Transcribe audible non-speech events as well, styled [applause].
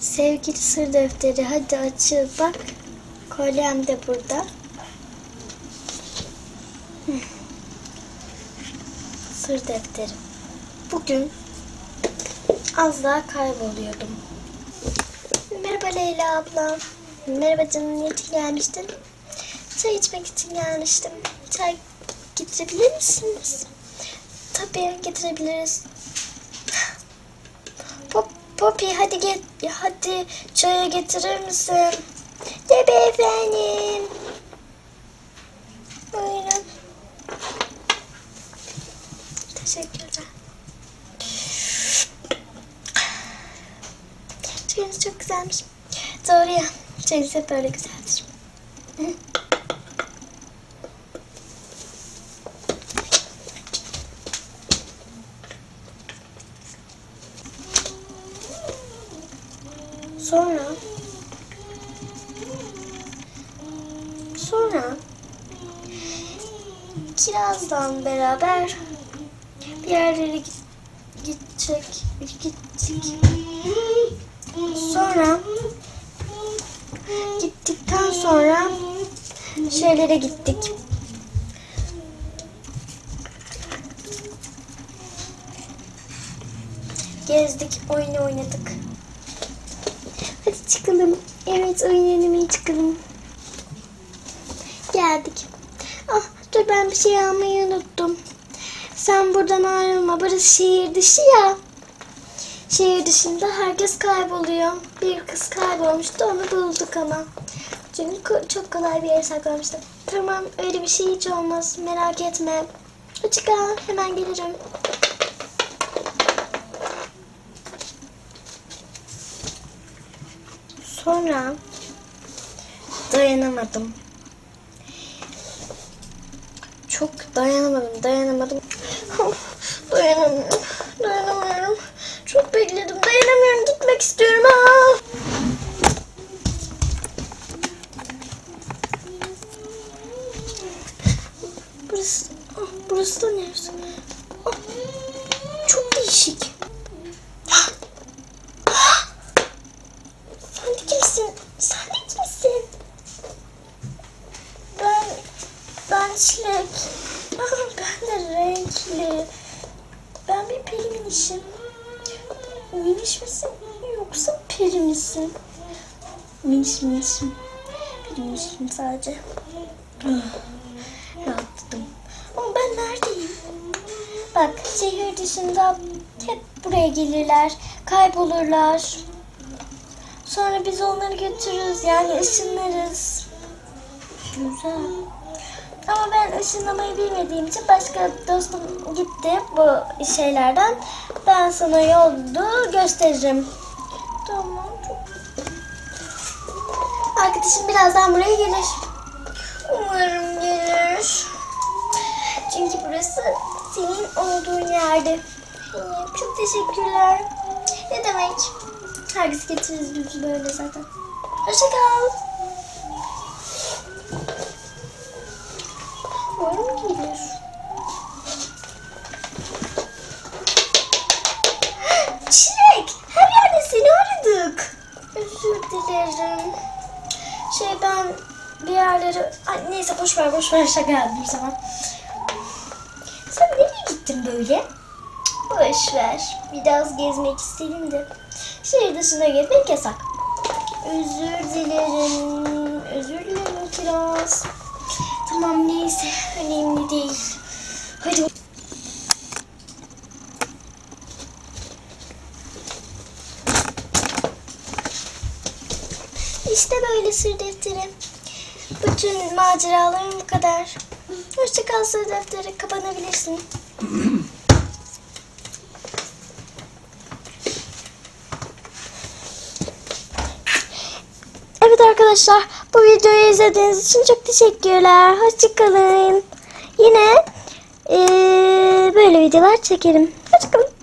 Sevgili sır defteri hadi açıl bak. Kolyem de burada. Sır defteri. Bugün az daha kayboluyordum. Merhaba Leyla abla. Merhaba canım niye için gelmiştin? Çay içmek için gelmiştim. Çay getirebilir misiniz? Tabii getirebiliriz. Pop, Poppy hadi get, hadi çaya getirir misin? Tabii efendim. Buyurun. Teşekkürler. Çayınız çok güzelmiş. Doğru ya. Çayınız hep böyle güzeldir. Sonra sonra kirazdan beraber bir yerlere gidecek gittik. Sonra gittikten sonra şeylere gittik. Gezdik, oyun oynadık. Hadi çıkalım. Evet oyun oynamaya çıkalım. Geldik. Ah dur ben bir şey almayı unuttum. Sen buradan ayrılma. Burası şehir dışı ya. Şehir dışında herkes kayboluyor. Bir kız kaybolmuştu onu bulduk ama. Çünkü çok kolay bir yere saklamıştım. Tamam öyle bir şey hiç olmaz. Merak etme. Hadi kal hemen gelirim. Sonra dayanamadım. Çok dayanamadım, dayanamadım. [laughs] dayanamıyorum, dayanamıyorum. Çok bekledim, dayanamıyorum. Gitmek istiyorum. Aa! Burası, ah, burası da neresi? Ah, çok değişik. Ah! Ah! Sen de kimsin? Sen de kimsin? Ben, ben Çilek. Ah, ben de renkli. Ben bir peri minişim. Miniş misin yoksa peri misin? Miniş minişim. Peri minişim sadece. Ah, Rahatladım. Ama ben neredeyim? Bak şehir dışında hep buraya gelirler. Kaybolurlar. Sonra biz onları götürürüz yani ışınlarız. Güzel. Işınlamayı bilmediğim için başka dostum gitti bu şeylerden. Ben sana yoldu gösteririm. Tamam. Arkadaşım birazdan buraya gelir. Umarım gelir. Çünkü burası senin olduğun yerde. İyi, Çok teşekkürler. Ne demek? Herkes getiririz biz böyle zaten. Hoşça Dilerim. Şey ben bir yerlere... Ay, neyse boş ver boş ver şaka yaptım sana. Sen nereye gittin böyle? Boş ver. Biraz gezmek istedim de. Şehir dışına gezmek yasak. Özür dilerim. Özür dilerim biraz. Tamam neyse. Önemli değil. Hadi. İşte böyle sır defteri. Bütün maceralarım bu kadar. Hoşça kal sır defteri. Kapanabilirsin. Evet arkadaşlar bu videoyu izlediğiniz için çok teşekkürler. Hoşçakalın. Yine eee, böyle videolar çekerim. Hoşçakalın.